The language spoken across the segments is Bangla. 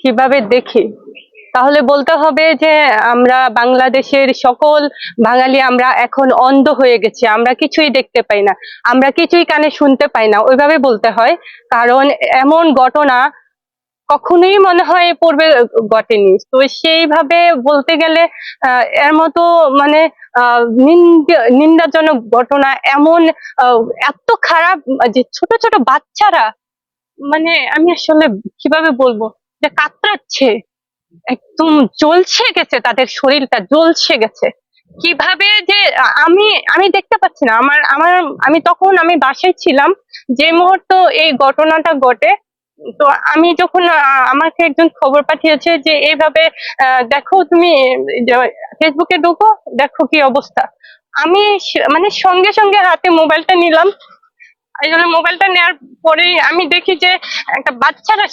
কীভাবে দেখি? তাহলে বলতে হবে যে আমরা বাংলাদেশের সকল বাঙালি আমরা এখন অন্ধ হয়ে গেছি আমরা কিছুই দেখতে পাই না আমরা কিছুই কানে শুনতে পাই না ওইভাবে বলতে হয়। কারণ এমন ঘটনা কখনোই মনে হয় পূর্বে ঘটেনি। তো সেইভাবে বলতে গেলে আহ, এর মতো মানে নিন্দাজনক ঘটনা এমন এত খারাপ যে ছোট ছোট বাচ্চারা মানে আমি আসলে কীভাবে বলব? যে কাতরাচ্ছে। একদম জ্বলছে গেছে তাদের শরীরটা, জ্বলছে গেছে। কীভাবে যে আমি আমি দেখতে পাচ্ছি না। আমার আমার, আমি তখন আমি বাসায় ছিলাম, যে মুহূর্ত এই ঘটনাটা ঘটে, তো আমি যখন আমাকে একজন খবর পাঠিয়েছে যে এইভাবে দেখো তুমি ফেসবুকে ঢুকো, দেখো কি অবস্থা। আমি মানে সঙ্গে সঙ্গে হাতে মোবাইলটা নিলাম এই জন্য মোবাইলটা নেওয়ার পরেই আমি দেখি যে একটা বাচ্চারা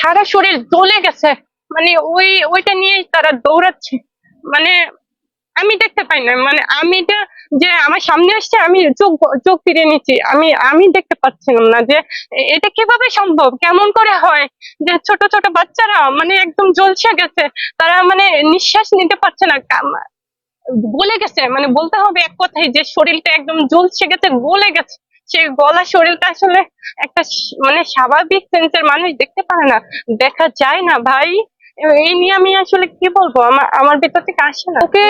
সারা শরীর জ্বলে গেছে। মানে ওই, ওইটা নিয়েই তারা দৌড়াচ্ছে। মানে আমি দেখতে পাই না। মানে আমি এটা যে আমার সামনে আসছে, আমি চোখ চোখ ফিরে নিচ্ছি। আমি আমি দেখতে পাচ্ছিলাম না যে এটা কীভাবে সম্ভব? কেমন করে হয় যে ছোট ছোট বাচ্চারা মানে একদম জ্বলছে গেছে। তারা মানে নিঃশ্বাস নিতে পারছে না। গলে গেছে। মানে বলতে হবে এক কথাই যে শরীরটা একদম জ্বলছে গেছে, গলে গেছে। সে গলা শরীরটা আসলে একটা মানে স্বাভাবিক সেন্সের মানুষ দেখতে পারে না। দেখা যায় না ভাই। এই নিয়ে আমি আসলে কি বলব? আমার আমার ভেতর থেকে আসে না। ওকে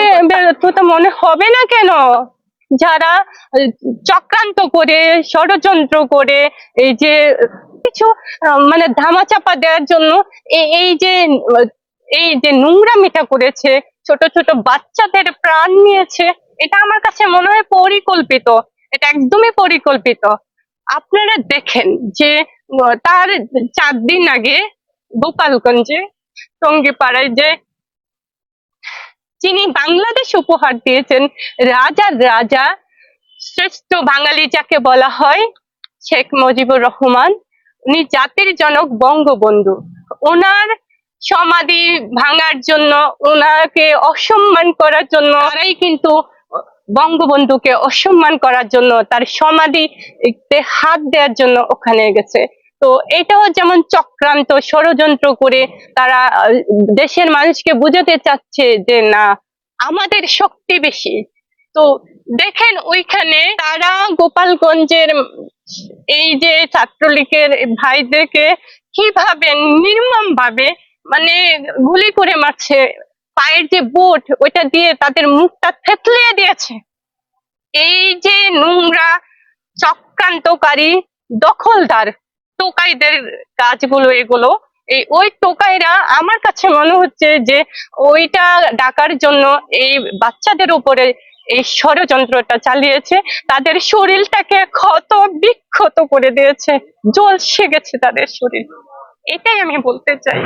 তো মনে হবে না কেন? যারা চক্রান্ত করে, ষড়যন্ত্র করে, এই যে, কিছু মানে ধামাচাপা দেওয়ার জন্য এই এই যে এই যে নোংরামিটা করেছে, ছোট ছোট বাচ্চাদের প্রাণ নিয়েছে, এটা আমার কাছে মনে হয় পরিকল্পিত। এটা একদমই পরিকল্পিত। আপনারা দেখেন যে তার চার দিন আগে গোপালগঞ্জে টঙ্গিপাড়ায় যে যিনি বাংলাদেশ উপহার দিয়েছেন রাজার রাজা শ্রেষ্ঠ বাঙালি যাকে বলা হয়, শেখ মুজিবুর রহমান, উনি জাতির জনক বঙ্গবন্ধু। ওনার সমাধি ভাঙার জন্য, ওনাকে অসম্মান করার জন্য, তারাই কিন্তু বঙ্গবন্ধুকে অসম্মান করার জন্য, তার সমাধিতে হাত দেওয়ার জন্য ওখানে গেছে। তো এটাও যেমন চক্রান্ত ষড়যন্ত্র করে তারা দেশের মানুষকে বুঝাতে চাচ্ছে যে না, আমাদের শক্তি বেশি। তো দেখেন ওইখানে তারা গোপালগঞ্জের এই যে ছাত্রলীগের ভাইদেরকে কীভাবে নির্মম ভাবে মানে গুলি করে মারছে পায়ের যে বুট, ওইটা দিয়ে তাদের মুখটা থেতলিয়ে দিয়েছে। এই যে নোংরা, চক্রান্তকারী দখলদার টোকাইদের কাজগুলো, এগুলো, এই ওই টোকাইরা আমার কাছে মনে হচ্ছে যে ওইটা ডাকার জন্য এই বাচ্চাদের উপরে এই ষড়যন্ত্রটা চালিয়েছে। তাদের শরীরটাকে ক্ষত বিক্ষত করে দিয়েছে। জল সে গেছে তাদের শরীর। এটাই আমি বলতে চাই।